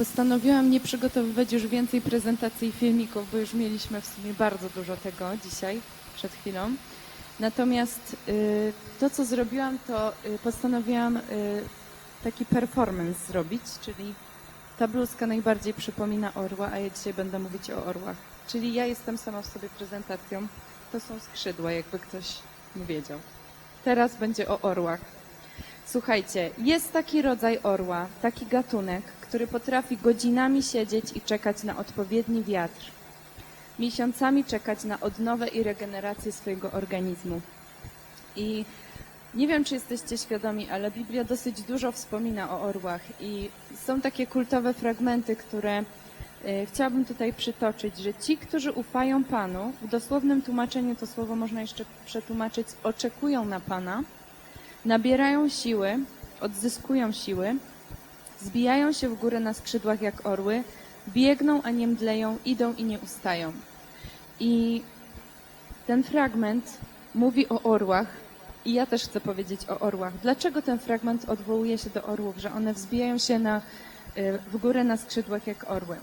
postanowiłam nie przygotowywać już więcej prezentacji i filmików, bo już mieliśmy w sumie bardzo dużo tego dzisiaj, przed chwilą. Natomiast y, to, co zrobiłam, to y, postanowiłam y, taki performance zrobić, czyli ta bluzka najbardziej przypomina orła, a ja dzisiaj będę mówić o orłach. Czyli ja jestem sama w sobie prezentacją. To są skrzydła, jakby ktoś nie wiedział. Teraz będzie o orłach. Słuchajcie, jest taki rodzaj orła, taki gatunek, który potrafi godzinami siedzieć i czekać na odpowiedni wiatr. Miesiącami czekać na odnowę i regenerację swojego organizmu. I nie wiem, czy jesteście świadomi, ale Biblia dosyć dużo wspomina o orłach i są takie kultowe fragmenty, które e, chciałabym tutaj przytoczyć, że ci, którzy ufają Panu, w dosłownym tłumaczeniu to słowo można jeszcze przetłumaczyć, oczekują na Pana, nabierają siły, odzyskują siły, zbijają się w górę na skrzydłach jak orły, biegną, a nie mdleją, idą i nie ustają. I ten fragment mówi o orłach, i ja też chcę powiedzieć o orłach. Dlaczego ten fragment odwołuje się do orłów, że one wzbijają się na, y, w górę na skrzydłach jak orły?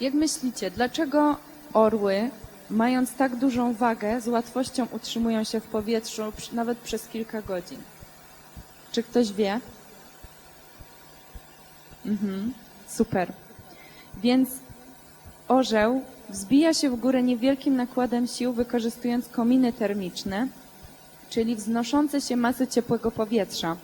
Jak myślicie, dlaczego orły, mając tak dużą wagę, z łatwością utrzymują się w powietrzu nawet przez kilka godzin? Czy ktoś wie? Mhm, super. Więc orzeł wzbija się w górę niewielkim nakładem sił, wykorzystując kominy termiczne, czyli wznoszące się masy ciepłego powietrza.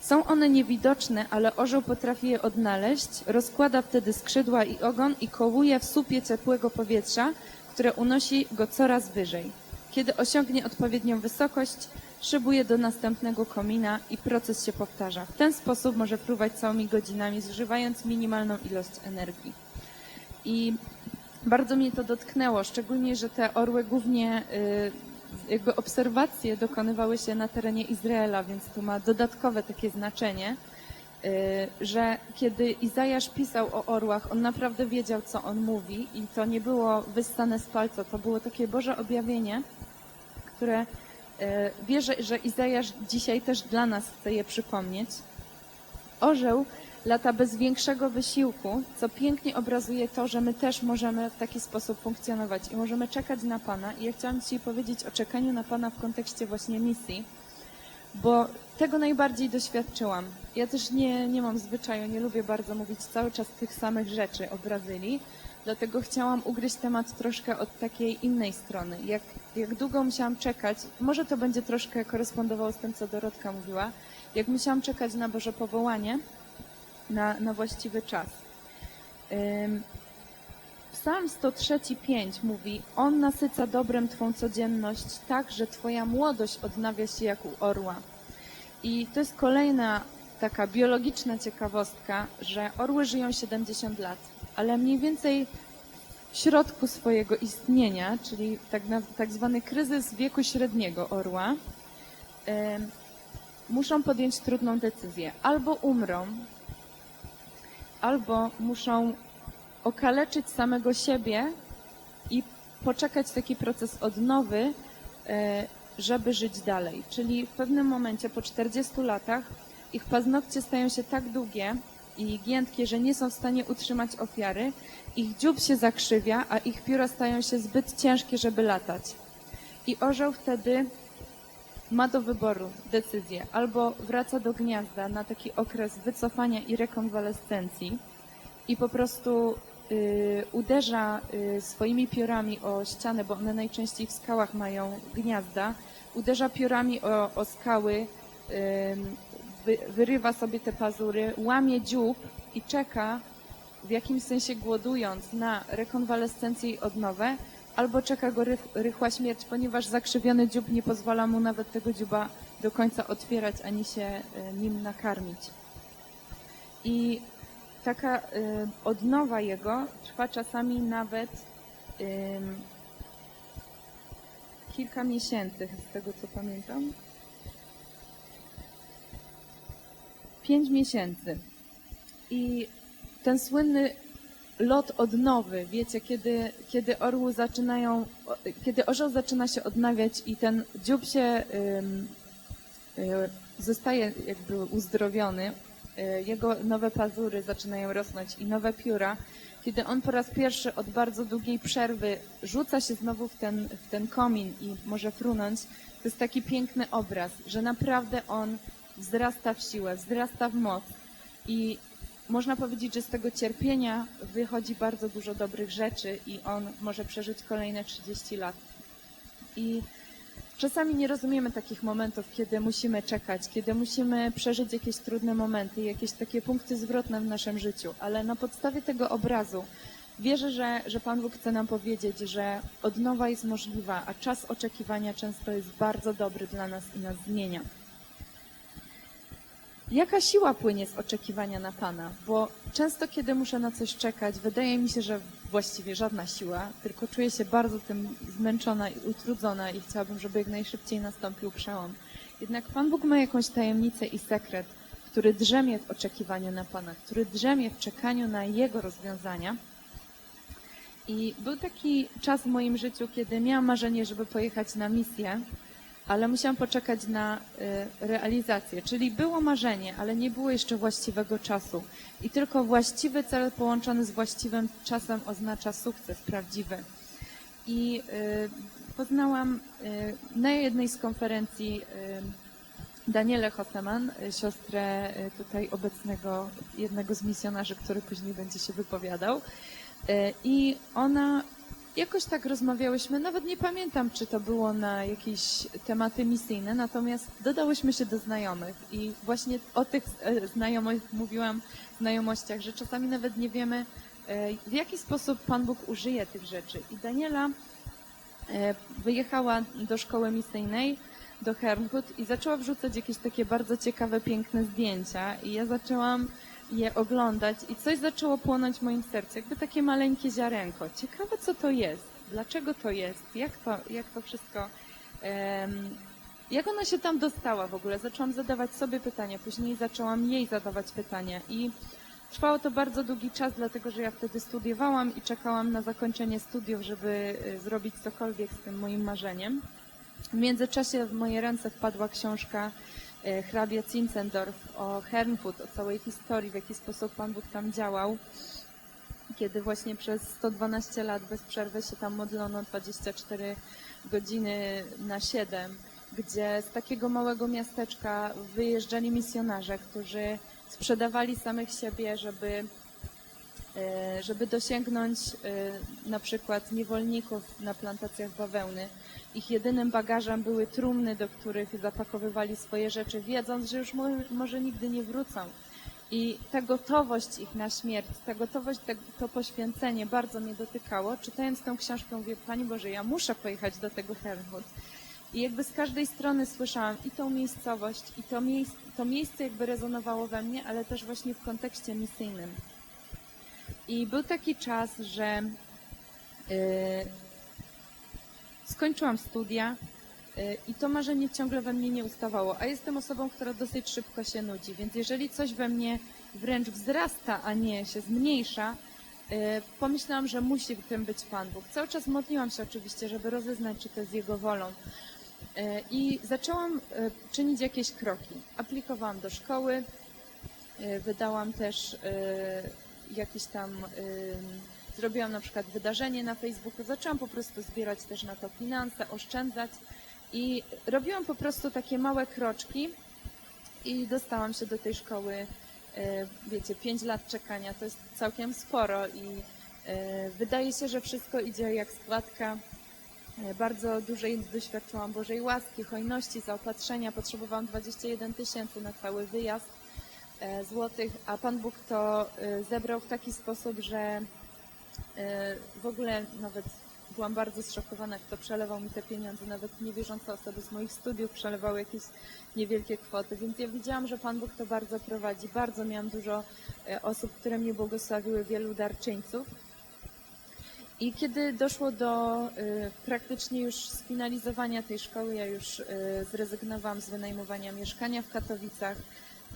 Są one niewidoczne, ale orzeł potrafi je odnaleźć, rozkłada wtedy skrzydła i ogon i kołuje w słupie ciepłego powietrza, które unosi go coraz wyżej. Kiedy osiągnie odpowiednią wysokość, szybuje do następnego komina i proces się powtarza. W ten sposób może fruwać całymi godzinami, zużywając minimalną ilość energii. I bardzo mnie to dotknęło, szczególnie, że te orły głównie y, jakby obserwacje dokonywały się na terenie Izraela, więc to ma dodatkowe takie znaczenie, y, że kiedy Izajasz pisał o orłach, on naprawdę wiedział, co on mówi i to nie było wyssane z palca, to było takie Boże objawienie, które wierzę, że Izajasz dzisiaj też dla nas chce je przypomnieć. Orzeł lata bez większego wysiłku, co pięknie obrazuje to, że my też możemy w taki sposób funkcjonować i możemy czekać na Pana. I ja chciałam dzisiaj powiedzieć o czekaniu na Pana w kontekście właśnie misji, bo tego najbardziej doświadczyłam. Ja też nie, nie mam zwyczaju, nie lubię bardzo mówić cały czas tych samych rzeczy o Brazylii, dlatego chciałam ugryźć temat troszkę od takiej innej strony. Jak, jak długo musiałam czekać, może to będzie troszkę korespondowało z tym, co Dorotka mówiła, jak musiałam czekać na Boże powołanie, na, na właściwy czas. Ym, Psalm 103,5 mówi: On nasyca dobrem Twą codzienność tak, że Twoja młodość odnawia się jak u orła. I to jest kolejna taka biologiczna ciekawostka, że orły żyją 70 lat, ale mniej więcej w środku swojego istnienia, czyli tak, na, tak zwany kryzys wieku średniego orła, ym, muszą podjąć trudną decyzję. Albo umrą, albo muszą okaleczyć samego siebie i poczekać taki proces odnowy, e, żeby żyć dalej. Czyli w pewnym momencie, po 40 latach, ich paznokcie stają się tak długie i giętkie, że nie są w stanie utrzymać ofiary, ich dziób się zakrzywia, a ich pióra stają się zbyt ciężkie, żeby latać. I orzeł wtedy ma do wyboru decyzję. Albo wraca do gniazda na taki okres wycofania i rekonwalescencji i po prostu y, uderza y, swoimi piórami o ścianę, bo one najczęściej w skałach mają gniazda, uderza piórami o, o skały, ym, wy, wyrywa sobie te pazury, łamie dziób i czeka, w jakimś sensie głodując na rekonwalescencję i odnowę, albo czeka go rych, rychła śmierć, ponieważ zakrzywiony dziób nie pozwala mu nawet tego dziuba do końca otwierać, ani się y, nim nakarmić. I taka y, odnowa jego trwa czasami nawet ym, kilka miesięcy, z tego co pamiętam. Pięć miesięcy. I ten słynny lot odnowy, wiecie, kiedy, kiedy orły zaczynają, kiedy orzeł zaczyna się odnawiać i ten dziób się y, zostaje jakby uzdrowiony, y, jego nowe pazury zaczynają rosnąć i nowe pióra, kiedy on po raz pierwszy od bardzo długiej przerwy rzuca się znowu w ten, w ten komin i może frunąć, to jest taki piękny obraz, że naprawdę on wzrasta w siłę, wzrasta w moc i można powiedzieć, że z tego cierpienia wychodzi bardzo dużo dobrych rzeczy i on może przeżyć kolejne 30 lat. I czasami nie rozumiemy takich momentów, kiedy musimy czekać, kiedy musimy przeżyć jakieś trudne momenty, jakieś takie punkty zwrotne w naszym życiu, ale na podstawie tego obrazu wierzę, że, że Pan Bóg chce nam powiedzieć, że odnowa jest możliwa, a czas oczekiwania często jest bardzo dobry dla nas i nas zmienia. Jaka siła płynie z oczekiwania na Pana? Bo często, kiedy muszę na coś czekać, wydaje mi się, że właściwie żadna siła, tylko czuję się bardzo tym zmęczona i utrudzona i chciałabym, żeby jak najszybciej nastąpił przełom. Jednak Pan Bóg ma jakąś tajemnicę i sekret, który drzemie w oczekiwaniu na Pana, który drzemie w czekaniu na Jego rozwiązania. I był taki czas w moim życiu, kiedy miałam marzenie, żeby pojechać na misję, ale musiałam poczekać na y, realizację. Czyli było marzenie, ale nie było jeszcze właściwego czasu. I tylko właściwy cel połączony z właściwym czasem oznacza sukces prawdziwy. I y, poznałam y, na jednej z konferencji Danielę Hoseman, y, siostrę tutaj obecnego jednego z misjonarzy, który później będzie się wypowiadał. I ona jakoś tak rozmawiałyśmy, nawet nie pamiętam, czy to było na jakieś tematy misyjne, natomiast dodałyśmy się do znajomych. I właśnie o tych e, znajomych mówiłam, znajomościach, że czasami nawet nie wiemy, e, w jaki sposób Pan Bóg użyje tych rzeczy. I Daniela e, wyjechała do szkoły misyjnej, do Herrnhut i zaczęła wrzucać jakieś takie bardzo ciekawe, piękne zdjęcia. I ja zaczęłam je oglądać i coś zaczęło płonąć w moim sercu, jakby takie maleńkie ziarenko. Ciekawe, co to jest, dlaczego to jest, jak to, jak to wszystko, em, jak ona się tam dostała w ogóle. Zaczęłam zadawać sobie pytania, później zaczęłam jej zadawać pytania i trwało to bardzo długi czas, dlatego że ja wtedy studiowałam i czekałam na zakończenie studiów, żeby y, zrobić cokolwiek z tym moim marzeniem. W międzyczasie w moje ręce wpadła książka e, hrabia Zinzendorf o Herrnhut, o całej historii, w jaki sposób Pan Bóg tam działał, kiedy właśnie przez 112 lat bez przerwy się tam modlono 24 godziny na 7, gdzie z takiego małego miasteczka wyjeżdżali misjonarze, którzy sprzedawali samych siebie, żeby e, żeby dosięgnąć e, na przykład niewolników na plantacjach bawełny. Ich jedynym bagażem były trumny, do których zapakowywali swoje rzeczy, wiedząc, że już mo może nigdy nie wrócą. I ta gotowość ich na śmierć, ta gotowość, to poświęcenie bardzo mnie dotykało. Czytając tę książkę, mówię, Pani Boże, ja muszę pojechać do tego Herrnhut. I jakby z każdej strony słyszałam i tą miejscowość, i to, miejsc to miejsce jakby rezonowało we mnie, ale też właśnie w kontekście misyjnym. I był taki czas, że yy, skończyłam studia y, i to marzenie ciągle we mnie nie ustawało, a jestem osobą, która dosyć szybko się nudzi, więc jeżeli coś we mnie wręcz wzrasta, a nie się zmniejsza, y, pomyślałam, że musi w tym być Pan Bóg. Cały czas modliłam się oczywiście, żeby rozeznać, czy to jest Jego wolą. I zaczęłam czynić jakieś kroki. Aplikowałam do szkoły, wydałam też jakieś tam Zrobiłam na przykład wydarzenie na Facebooku, zaczęłam po prostu zbierać też na to finanse, oszczędzać i robiłam po prostu takie małe kroczki i dostałam się do tej szkoły. e, Wiecie, 5 lat czekania to jest całkiem sporo i e, wydaje się, że wszystko idzie jak składka. E, Bardzo dużej doświadczyłam Bożej łaski, hojności, zaopatrzenia. Potrzebowałam 21 tysięcy na cały wyjazd złotych, a Pan Bóg to e, zebrał w taki sposób, że E, W ogóle nawet byłam bardzo zszokowana, kto przelewał mi te pieniądze. Nawet niewierzące osoby z moich studiów przelewały jakieś niewielkie kwoty, więc ja widziałam, że Pan Bóg to bardzo prowadzi. Bardzo miałam dużo e, osób, które mnie błogosławiły, wielu darczyńców. I kiedy doszło do e, praktycznie już sfinalizowania tej szkoły, ja już e, zrezygnowałam z wynajmowania mieszkania w Katowicach.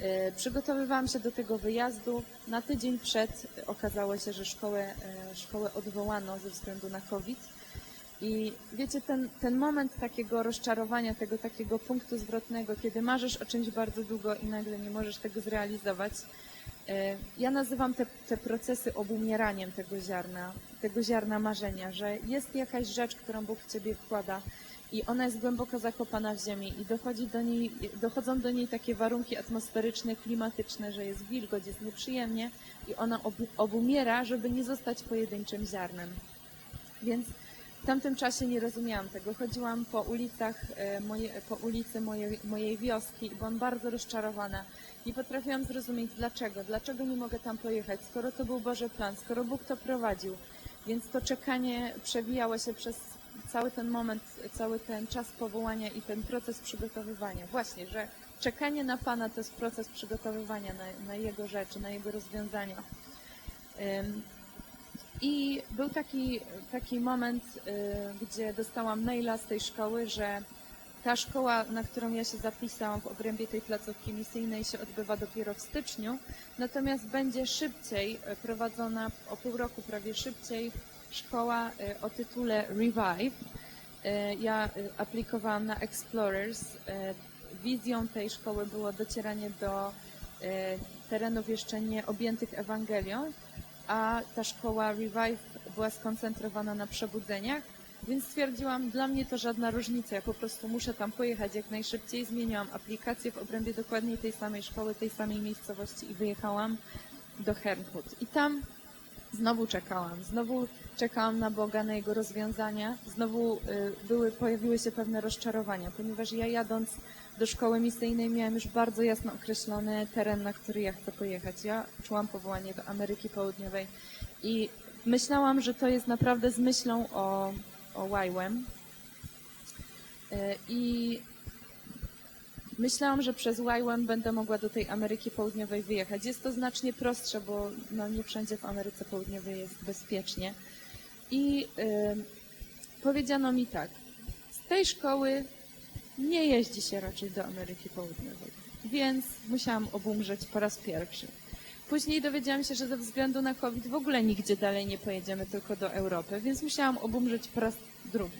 E, Przygotowywałam się do tego wyjazdu. Na tydzień przed okazało się, że szkołę, e, szkołę odwołano ze względu na COVID. I wiecie, ten, ten moment takiego rozczarowania, tego takiego punktu zwrotnego, kiedy marzysz o czymś bardzo długo i nagle nie możesz tego zrealizować, e, ja nazywam te, te procesy obumieraniem tego ziarna, tego ziarna marzenia, że jest jakaś rzecz, którą Bóg w ciebie wkłada i ona jest głęboko zakopana w ziemi i dochodzi do niej, dochodzą do niej takie warunki atmosferyczne, klimatyczne, że jest wilgoć, jest nieprzyjemnie i ona obu, obumiera, żeby nie zostać pojedynczym ziarnem. Więc w tamtym czasie nie rozumiałam tego. Chodziłam po ulicach, e, moje, po ulicy mojej, mojej wioski i byłam bardzo rozczarowana. Nie potrafiłam zrozumieć dlaczego, dlaczego nie mogę tam pojechać, skoro to był Boży plan, skoro Bóg to prowadził. Więc to czekanie przewijało się przez cały ten moment, cały ten czas powołania i ten proces przygotowywania. Właśnie, że czekanie na Pana to jest proces przygotowywania na, na Jego rzeczy, na Jego rozwiązania. I był taki, taki moment, y, gdzie dostałam maila z tej szkoły, że ta szkoła, na którą ja się zapisałam w obrębie tej placówki misyjnej się odbywa dopiero w styczniu, natomiast będzie szybciej prowadzona, o pół roku prawie szybciej, szkoła y, o tytule Revive. Y, Ja y, aplikowałam na Explorers. Wizją tej szkoły było docieranie do terenów jeszcze nie objętych Ewangelią, a ta szkoła Revive była skoncentrowana na przebudzeniach, więc stwierdziłam, dla mnie to żadna różnica, ja po prostu muszę tam pojechać jak najszybciej. Zmieniłam aplikację w obrębie dokładnie tej samej szkoły, tej samej miejscowości i wyjechałam do Hernhut. I tam znowu czekałam, znowu czekałam na Boga, na Jego rozwiązania, znowu y, były, pojawiły się pewne rozczarowania, ponieważ ja jadąc do szkoły misyjnej miałam już bardzo jasno określony teren, na który ja chcę pojechać. Ja czułam powołanie do Ameryki Południowej i myślałam, że to jest naprawdę z myślą o, o YWAM. Y, I myślałam, że przez YWAM będę mogła do tej Ameryki Południowej wyjechać. Jest to znacznie prostsze, bo no, nie wszędzie w Ameryce Południowej jest bezpiecznie. I y, powiedziano mi tak, z tej szkoły nie jeździ się raczej do Ameryki Południowej, więc musiałam obumrzeć po raz pierwszy. Później dowiedziałam się, że ze względu na COVID w ogóle nigdzie dalej nie pojedziemy, tylko do Europy, więc musiałam obumrzeć po raz drugi.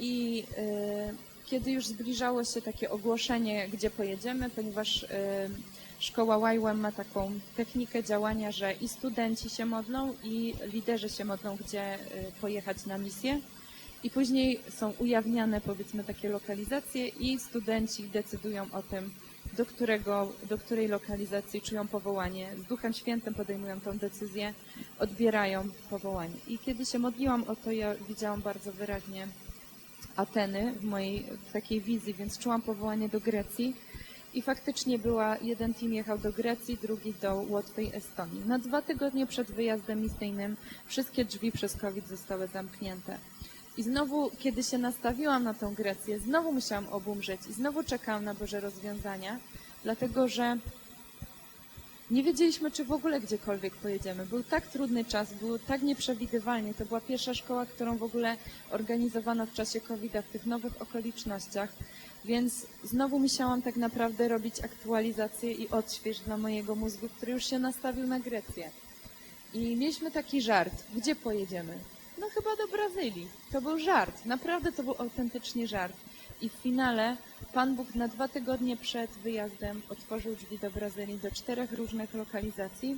I y, kiedy już zbliżało się takie ogłoszenie, gdzie pojedziemy, ponieważ y, szkoła YWAM ma taką technikę działania, że i studenci się modlą, i liderzy się modlą, gdzie y, pojechać na misję. I później są ujawniane, powiedzmy, takie lokalizacje i studenci decydują o tym, do, którego, do której lokalizacji czują powołanie. Z Duchem Świętym podejmują tą decyzję, odbierają powołanie. I kiedy się modliłam o to, ja widziałam bardzo wyraźnie Ateny w mojej w takiej wizji, więc czułam powołanie do Grecji. I faktycznie była, jeden team jechał do Grecji, drugi do Łotwy i Estonii. Na dwa tygodnie przed wyjazdem misyjnym wszystkie drzwi przez COVID zostały zamknięte. I znowu, kiedy się nastawiłam na tą Grecję, znowu musiałam obumrzeć i znowu czekałam na Boże rozwiązania, dlatego że nie wiedzieliśmy, czy w ogóle gdziekolwiek pojedziemy. Był tak trudny czas, było tak nieprzewidywalnie. To była pierwsza szkoła, którą w ogóle organizowano w czasie COVID-a w tych nowych okolicznościach. Więc znowu musiałam tak naprawdę robić aktualizację i odśwież dla mojego mózgu, który już się nastawił na Grecję. I mieliśmy taki żart. Gdzie pojedziemy? No chyba do Brazylii. To był żart. Naprawdę to był autentycznie żart. I w finale Pan Bóg na dwa tygodnie przed wyjazdem otworzył drzwi do Brazylii, do czterech różnych lokalizacji.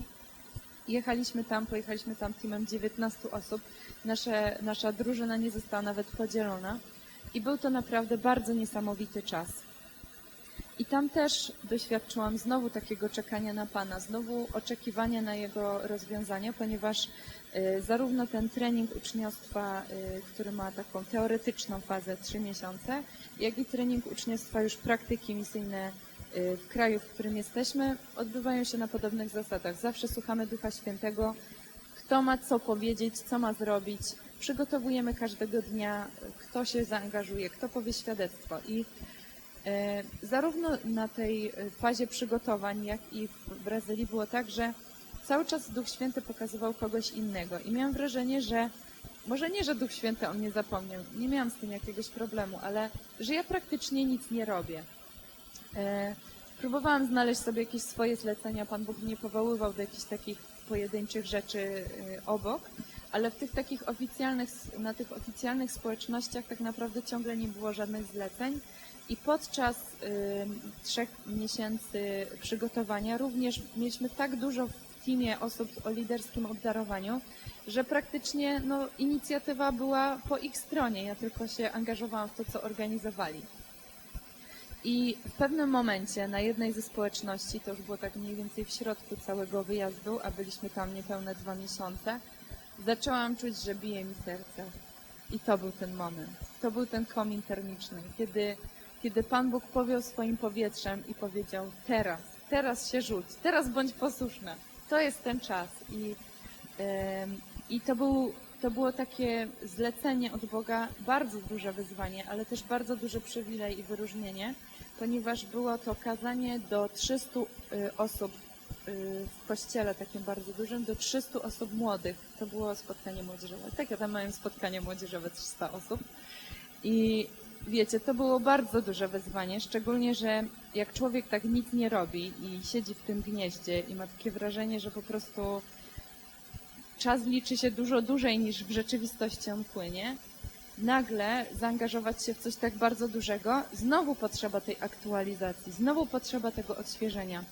Jechaliśmy tam, pojechaliśmy tam teamem 19 osób. Nasze, nasza drużyna nie została nawet podzielona. I był to naprawdę bardzo niesamowity czas. I tam też doświadczyłam znowu takiego czekania na Pana, znowu oczekiwania na Jego rozwiązania, ponieważ y, zarówno ten trening uczniostwa, y, który ma taką teoretyczną fazę 3 miesiące, jak i trening uczniostwa już praktyki misyjne y, w kraju, w którym jesteśmy, odbywają się na podobnych zasadach. Zawsze słuchamy Ducha Świętego, kto ma co powiedzieć, co ma zrobić. Przygotowujemy każdego dnia, kto się zaangażuje, kto powie świadectwo. I Zarówno na tej e, fazie przygotowań, jak i w Brazylii było tak, że cały czas Duch Święty pokazywał kogoś innego i miałam wrażenie, że może nie, że Duch Święty o mnie zapomniał, nie miałam z tym jakiegoś problemu, ale że ja praktycznie nic nie robię. E, Próbowałam znaleźć sobie jakieś swoje zlecenia, Pan Bóg mnie powoływał do jakichś takich pojedynczych rzeczy e, obok, ale w tych takich oficjalnych, na tych oficjalnych społecznościach tak naprawdę ciągle nie było żadnych zleceń. I podczas trzech miesięcy przygotowania również mieliśmy tak dużo w teamie osób o liderskim obdarowaniu, że praktycznie no, inicjatywa była po ich stronie. Ja tylko się angażowałam w to, co organizowali. I w pewnym momencie na jednej ze społeczności, to już było tak mniej więcej w środku całego wyjazdu, a byliśmy tam niepewne dwa miesiące, zaczęłam czuć, że bije mi serce. I to był ten moment. To był ten komin termiczny, kiedy, kiedy Pan Bóg powiał swoim powietrzem i powiedział teraz, teraz się rzuć, teraz bądź posłuszna. To jest ten czas. I, em, i to, był, to było takie zlecenie od Boga, bardzo duże wyzwanie, ale też bardzo duży przywilej i wyróżnienie, ponieważ było to kazanie do 300 y, osób y, w kościele takim bardzo dużym, do 300 osób młodych. To było spotkanie młodzieżowe. Tak, ja tam miałem spotkanie młodzieżowe 300 osób. I wiecie, to było bardzo duże wyzwanie, szczególnie, że jak człowiek tak nic nie robi i siedzi w tym gnieździe i ma takie wrażenie, że po prostu czas liczy się dużo dłużej niż w rzeczywistości on płynie, nagle zaangażować się w coś tak bardzo dużego, znowu potrzeba tej aktualizacji, znowu potrzeba tego odświeżenia.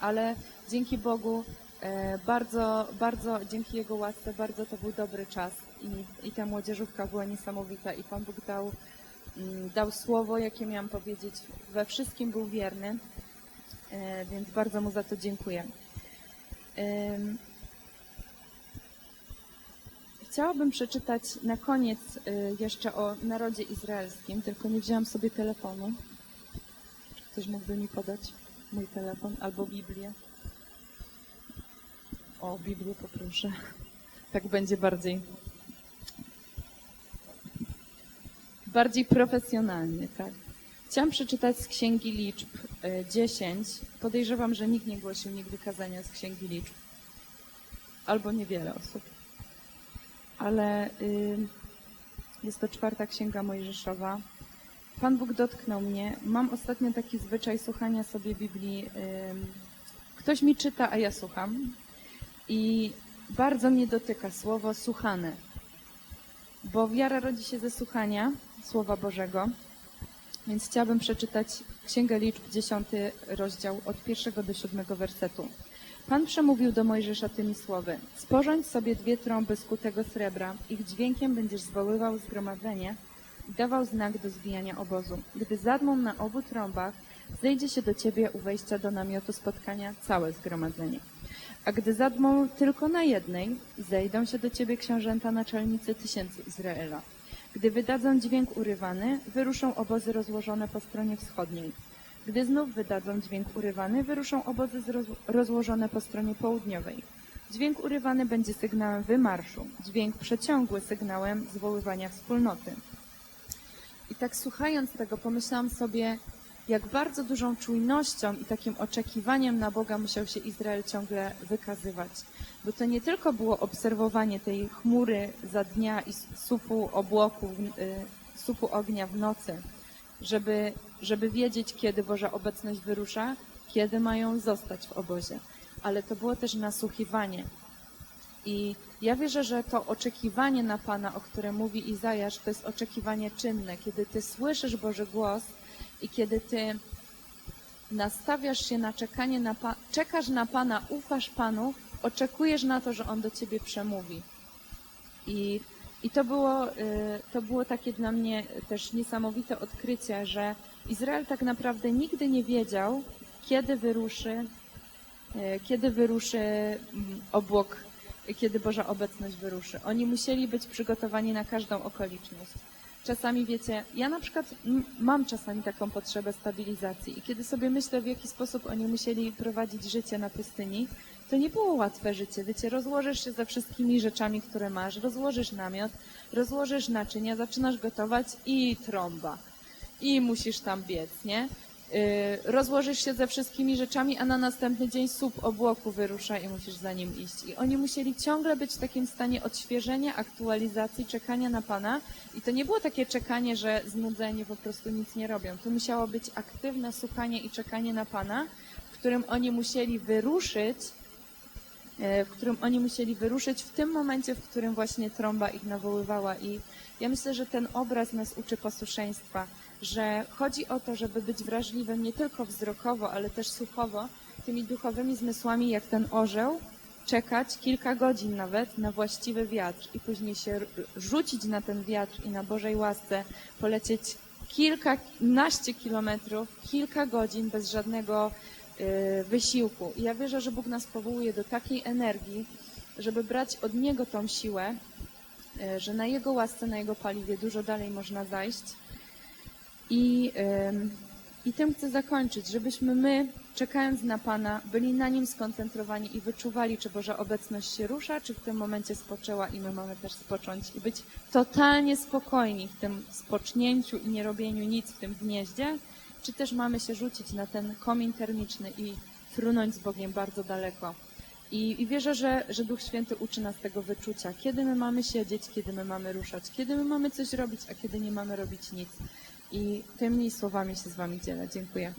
Ale dzięki Bogu, e, bardzo, bardzo, dzięki Jego łasce, bardzo to był dobry czas i, i ta młodzieżówka była niesamowita i Pan Bóg dał, dał słowo, jakie miałam powiedzieć. We wszystkim był wierny, e, więc bardzo Mu za to dziękuję. Chciałabym przeczytać na koniec y, jeszcze o narodzie izraelskim, tylko nie wzięłam sobie telefonu. Ktoś mógłby mi podać mój telefon albo Biblię? O, Biblię poproszę. Tak będzie bardziej. Bardziej profesjonalnie, tak. Chciałam przeczytać z Księgi Liczb y, 10. Podejrzewam, że nikt nie głosił nigdy kazania z Księgi Liczb. Albo niewiele osób ale y, jest to czwarta księga Mojżeszowa. Pan Bóg dotknął mnie. Mam ostatnio taki zwyczaj słuchania sobie Biblii. Y, ktoś mi czyta, a ja słucham. I bardzo mnie dotyka słowo słuchane. Bo wiara rodzi się ze słuchania Słowa Bożego. Więc chciałabym przeczytać Księgę Liczb, 10 rozdział od pierwszego do siódmego wersetu. Pan przemówił do Mojżesza tymi słowy. Sporządź sobie dwie trąby z kutego srebra. Ich dźwiękiem będziesz zwoływał zgromadzenie i dawał znak do zwijania obozu. Gdy zadmą na obu trąbach, zejdzie się do ciebie u wejścia do namiotu spotkania całe zgromadzenie. A gdy zadmą tylko na jednej, zejdą się do ciebie książęta naczelnicy tysięcy Izraela. Gdy wydadzą dźwięk urywany, wyruszą obozy rozłożone po stronie wschodniej. Gdy znów wydadzą dźwięk urywany, wyruszą obozy rozłożone po stronie południowej. Dźwięk urywany będzie sygnałem wymarszu, dźwięk przeciągły sygnałem zwoływania wspólnoty. I tak słuchając tego, pomyślałam sobie, jak bardzo dużą czujnością i takim oczekiwaniem na Boga musiał się Izrael ciągle wykazywać. Bo to nie tylko było obserwowanie tej chmury za dnia i supu obłoku, y, supu ognia w nocy, żeby, żeby wiedzieć, kiedy Boża obecność wyrusza, kiedy mają zostać w obozie. Ale to było też nasłuchiwanie. I ja wierzę, że to oczekiwanie na Pana, o którym mówi Izajasz, to jest oczekiwanie czynne, kiedy Ty słyszysz Boży głos i kiedy Ty nastawiasz się na czekanie na pa- czekasz na Pana, ufasz Panu, oczekujesz na to, że On do Ciebie przemówi. I, i to, było, y, to było takie dla mnie też niesamowite odkrycie, że Izrael tak naprawdę nigdy nie wiedział, kiedy wyruszy, y, kiedy wyruszy mm, obłok, kiedy Boża obecność wyruszy. Oni musieli być przygotowani na każdą okoliczność. Czasami wiecie, ja na przykład mam czasami taką potrzebę stabilizacji i kiedy sobie myślę, w jaki sposób oni musieli prowadzić życie na pustyni, to nie było łatwe życie. Wiecie, rozłożysz się ze wszystkimi rzeczami, które masz, rozłożysz namiot, rozłożysz naczynia, zaczynasz gotować i trąba. I musisz tam biec, nie? Yy, rozłożysz się ze wszystkimi rzeczami, a na następny dzień słup obłoku wyrusza i musisz za nim iść. I oni musieli ciągle być w takim stanie odświeżenia, aktualizacji, czekania na Pana. I to nie było takie czekanie, że znudzeni po prostu nic nie robią. To musiało być aktywne słuchanie i czekanie na Pana, w którym oni musieli wyruszyć e, w którym oni musieli wyruszyć w tym momencie, w którym właśnie trąba ich nawoływała. I ja myślę, że ten obraz nas uczy posłuszeństwa, że chodzi o to, żeby być wrażliwym nie tylko wzrokowo, ale też słuchowo, tymi duchowymi zmysłami, jak ten orzeł, czekać kilka godzin nawet na właściwy wiatr i później się rzucić na ten wiatr i na Bożej łasce polecieć kilkanaście kilometrów, kilka godzin bez żadnego y, wysiłku. I ja wierzę, że Bóg nas powołuje do takiej energii, żeby brać od Niego tą siłę, y, że na Jego łasce, na Jego paliwie dużo dalej można zajść. I, I tym chcę zakończyć, żebyśmy my, czekając na Pana, byli na Nim skoncentrowani i wyczuwali, czy Boża obecność się rusza, czy w tym momencie spoczęła i my mamy też spocząć i być totalnie spokojni w tym spocznięciu i nie robieniu nic w tym gnieździe, czy też mamy się rzucić na ten komin termiczny i frunąć z Bogiem bardzo daleko. I, I wierzę, że, że Duch Święty uczy nas tego wyczucia, kiedy my mamy siedzieć, kiedy my mamy ruszać, kiedy my mamy coś robić, a kiedy nie mamy robić nic. I tymi słowami się z Wami dzielę. Dziękuję.